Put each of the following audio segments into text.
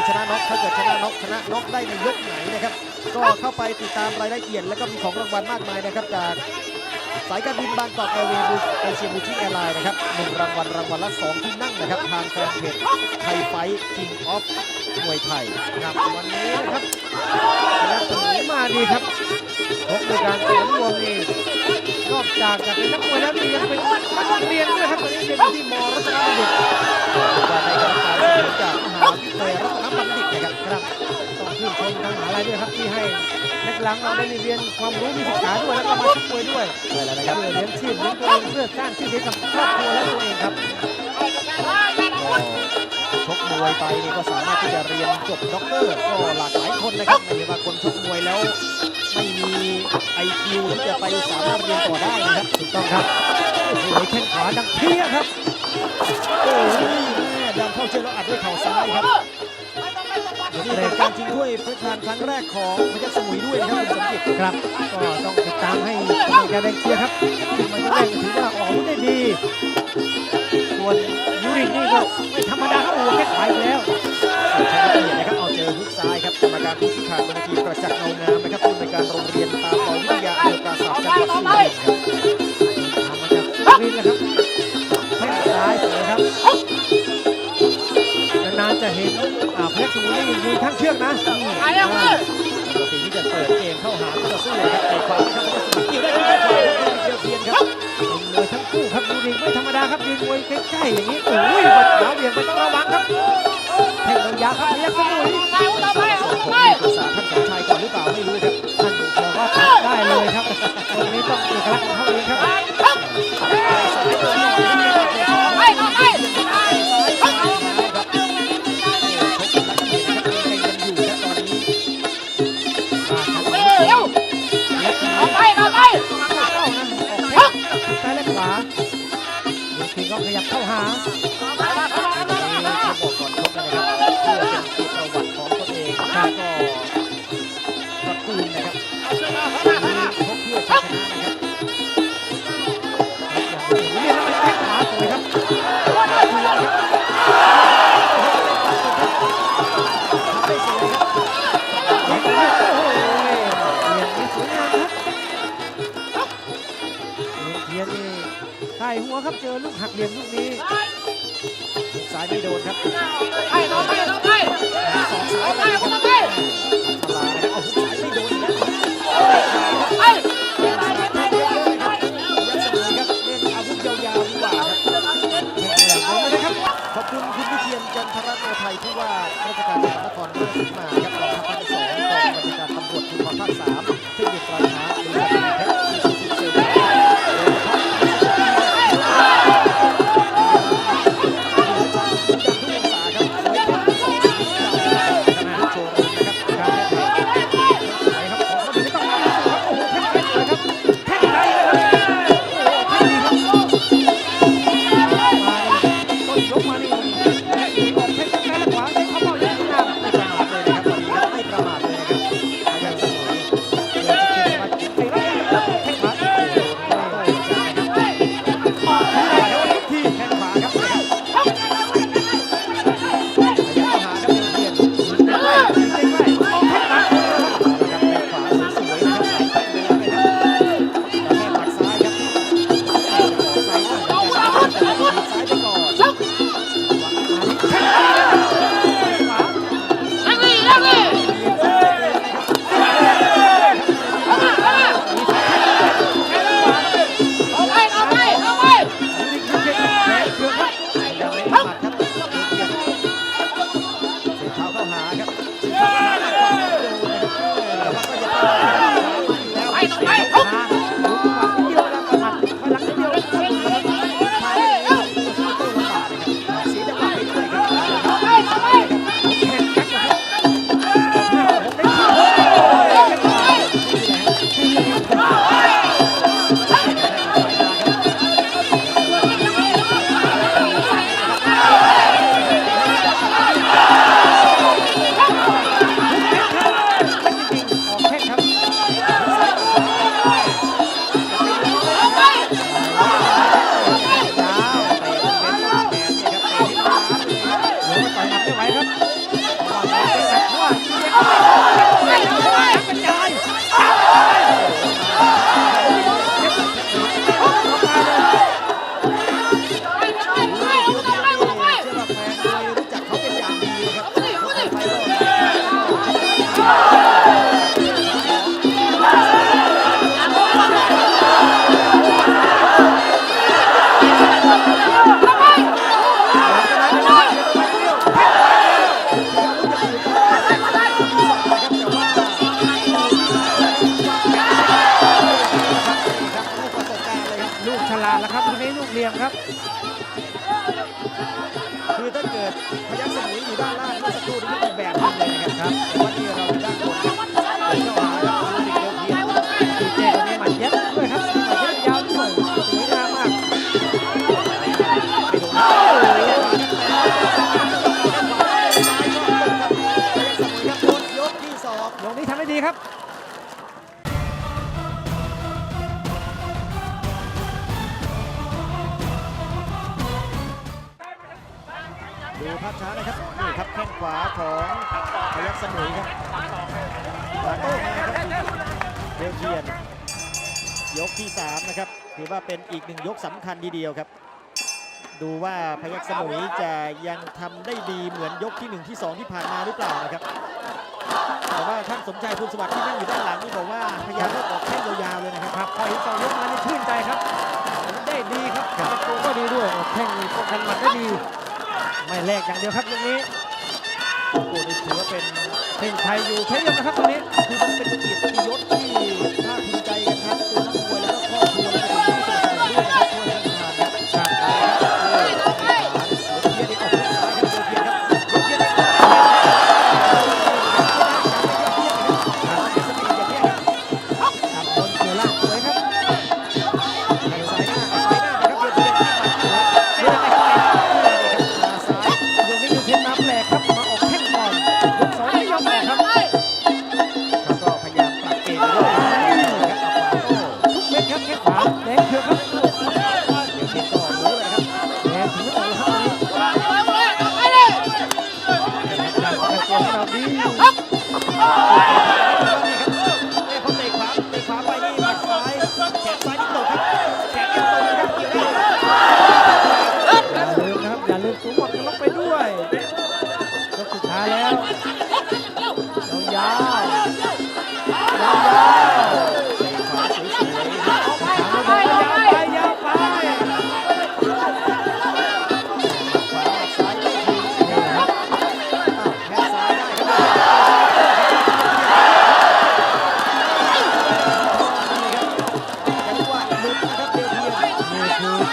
ือชนะน็อกถ้าเกิดชนะน็อกชนะน็อกได้ในยกไหนนะครับ ก็เข้าไปติดตามรายละเอียด แล้วก็มีของรางวัลมากมายนะครับ จากสายการบินบางกอกแอร์เวย์บูเอเชียบูชิแอร์ไลน์นะครับหนึ่งรางวัลรางวัลละสองที่นั่งนะครับ ทางแฟนเพจไทยไฟคิงออฟมวยไทยนะครับวันนี้นะครับพยักสมุยมาดีครับพบในการสวนรวมนี่นอกจากจะเป็นนักมวยแล้วนี่ยังเป็นนักเรียนด้วยครับวันนี้เรียนที่มรัตนบัณฑิตว่าในกการเสียงจาก มทางมหาลัยด้วยครับที่ให้นักหลังเราได้เรียนความรู้มีศึกษาด้วยแล้วก็มาชกมวยด้วยใช่แล้วนะครับเพื่อเลี้ยงชีพเลี้ยงตัวเองเพื่อสร้างชื่อเสียงกับครอบครัวและตัวเองครับก็ชกมวยไปนี่ก็สามารถที่จะเรียนจบด็อกเตอร์ก็หลากหลายคนนะครับไม่ใช่ว่าคนชกมวยแล้วไม่มีไอคิวที่จะไปสามารถเรียนต่อได้นะครับถูกต้องครับโอ้โหแข้งขวาดังเพี้ยครับโอ้ยแม่ดันเข้าเชือกแล้วอัดด้วยเข่าซ้ายครับ นี่เป็นการชิงถ้วยพระราชทานครั้งแรกของพยัคฆ์สมุยด้วยนะครับคุณสมจิตครับก็ต้องติดตามให้กำลังใจแรงเชียร์ครับขึ้นมาจะได้ถือว่าออกอาวุธได้ดีส่วนยูรินนี่ก็ไม่ธรรมดาครับโอ้โหแข้งขวาอีกแล้วใช้ละเอียดนะครับเอาเจอฮุกซ้ายครับกรรมการผู้ชี้ขาดบนเวทีประจักษ์เงางามนะครับผู้ในวยการโรงเรียนตาปอวิทยาอำเภอปราสาทจังหวัดสุรินทร์ครับทำมาจากสุรินทร์นะครับ มุทรนี่ยืนข้างเชือกนะปกตินี่จะเปิดเกมเข้าหาคู่ต่อสู้นะครับในความที่เขาจะสุดเกี่ได้ด้วยความเกี่ยวเพียนครับเป็นมวยทั้งคู่ครับดูดิไม่ธรรมดาครับยืนมวยใกล้ๆอย่างนี้โอ้ยบัดขวาเบี่ยงไปต้องระวังครับแข้งยาวๆครับพยักสมุยสองคนนี้ ขยับเข้าหา ครับเจอลูกหักเหลี่ยมลูกนี้สายไม่โดนครับไปต่อไปต่อไปสองซ้ายไปคนละไปทำลายนะครับเอาหุกซ้ายไม่โดนอีกแล้ว Thank you. หาครับ คือถ้าเกิดพยัคฆ์สมุยอยู่ด้านล่างเมื่อสักครู่นี้อีกแบบนึงเลยนะครับแต่ว่าที่เราด้านบนครับเดินเข้าหาครับดูดิเดียวเพียงดีเจคนนี้หมัดเย็บด้วยครับหมัดเย็บยาวด้วยสวยงามมากไปโดนบหมดยกที่สองยกนี้ทำได้ดีครับ ดูภาพช้านะครับนี่ครับแข้งขวาของพยัคฆ์สมุยครับมาโต้มาครับเดียวเทียนยกที่สามนะครับ ถือว่าเป็นอีกหนึ่งยกสำคัญทีเดียวครับ ดูว่าพยัคฆ์สมุยจะยังทำได้ดีเหมือนยกที่หนึ่งที่สองที่ผ่านมาหรือเปล่านะครับแต่ว่าท่านสมใจภูลสวัสดิ์ที่นั่งอยู่ด้านหลังนี่บอกว่าพยายามเลิกออกแข้งยาวๆเลยนะครับครับพอเห็นสองยกมานี่ชื่นใจครับได้ดีครับกระโปรงก็ดีด้วยแข้งนี่ป้องกันหมัดได้ดี ไม่แลกอย่างเดียวครับยกนี้โอ้โหนี่ถือว่าเป็นเพ่งชัยอยู่เทยมนะครับตรงนี้คือมันเป็นเกียรติยศที่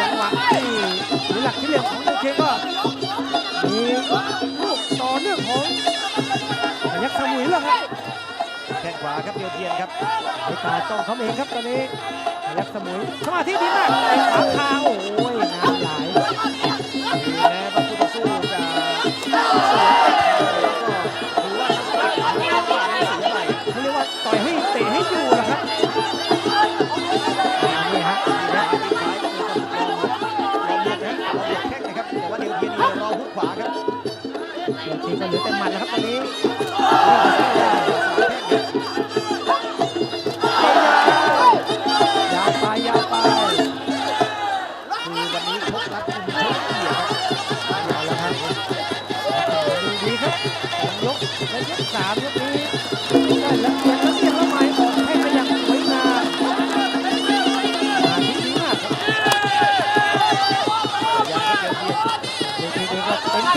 จังหวะที่หรือหลักที่เหลี่ยมของโอเคก็มีลูกต่อเนื่องของพยักษ์สมุยแล้วครับแข้งขวาครับเดียวเทียนครับไอ้ตาจ้องเขาเองครับตอนนี้พยักษ์สมุยสมาธิดีมากไอ้ขาคาโอ้ยน้ำไหล เดี๋ยวทีก็เหลือแต่หมัดแล้วครับตอนนี้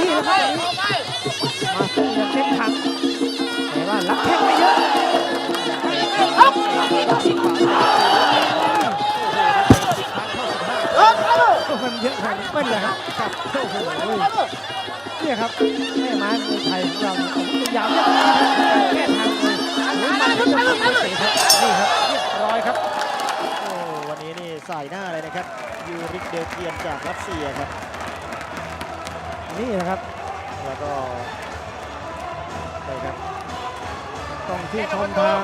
ที่แล้วครับตอนนี้มาสู้อย่างเต็มถังแต่ว่ารับแข้งไม่เยอะครับโอ้โหสิบครั้งเข้าสิบห้ามันเยอะขนาดนี้เป็นเลยครับครับโอ้โหเนี่ยครับแม่ไม้มวยไทยของเราเนี่ยผมพยายามจะแก้ทางเลยโอ้ยมันก็จะไม่เตะครับนี่ครับเรียบร้อยครับโอ้วันนี้นี่ใส่หน้าเลยนะครับยูริกเดลเทียนจากรัสเซียครับ นี่นะครับ แล้วก็ไปครับต้องที่นชมทาง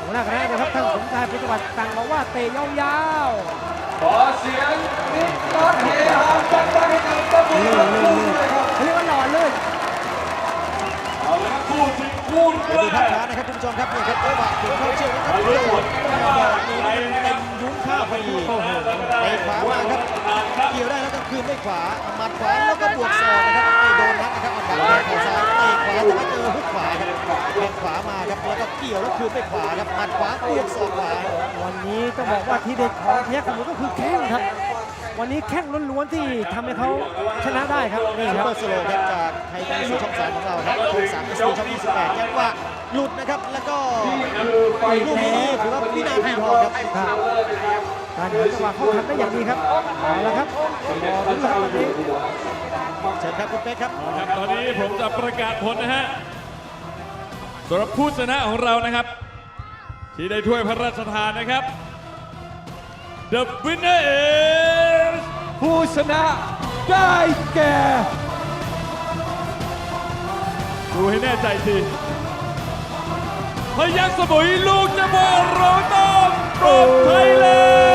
หัวหน้าคณะนะครับท่านสมชายพิจวัตรสั่งบอกว่าเตะยาวๆขอเสียงนิดรถเฮฮาจัดไปให้กับตะบุ นี่ ญ นี่นี่เขาเรียกว่าหล่อลื่น เอา ละครับคู่ที่คู่เดี๋ยวดูภาพช้านะครับคุณผู้ชมครับนี่ครับจังหวะถึงเข้าเชือกนะครับโดดนี่เต็มยุ้งข้าวพอดีโอ้โหเตะขวามาครับเกี่ยวได้แล้วก็คืนด้วยขวาเอาหมัดขวาแล้วก็บวกศอกนะครับไม่โดนนัดนะครับเอาหมัดแทงเข่าซ้ายเตะขวาแต่ว่าเจอฮุกขวาครับแทงขวามาครับแล้วก็เกี่ยวแล้วคืนด้วยขวาครับหมัดขวาบวกศอกขวาวันนี้ต้องบอกว่าทีเด็ดของพยัคฆ์ขมุนก็คือแข้งครับ วันนี้แข้งล้วนๆที่ทำให้เขาชนะได้ครับนี่ซุปครับเปอร์สโลว์ครับจากไทยทีวีช่องสามของเราครับช่องสามเอสช่อง28จังหวะหลุดนะครับแล้วก็ลูกนี้ถือว่าวินาทีทองครับครับการหาจังหวะเข้าทำได้อย่างดีครับเอาละครับรอลุ้นแล้วครับตอนนี้เชิญครับคุณเป๊กครับครับตอนนี้ผมจะประกาศผลนะฮะสำหรับผู้ชนะของเรานะครับ ที่ได้ถ้วยพระราชทานนะครับ The winner is ผู้ชนะได้แก่ ดูให้แน่ใจทีพยักสมุยลูกเจ้าพ่อโรตอมปรบไทยแลนด์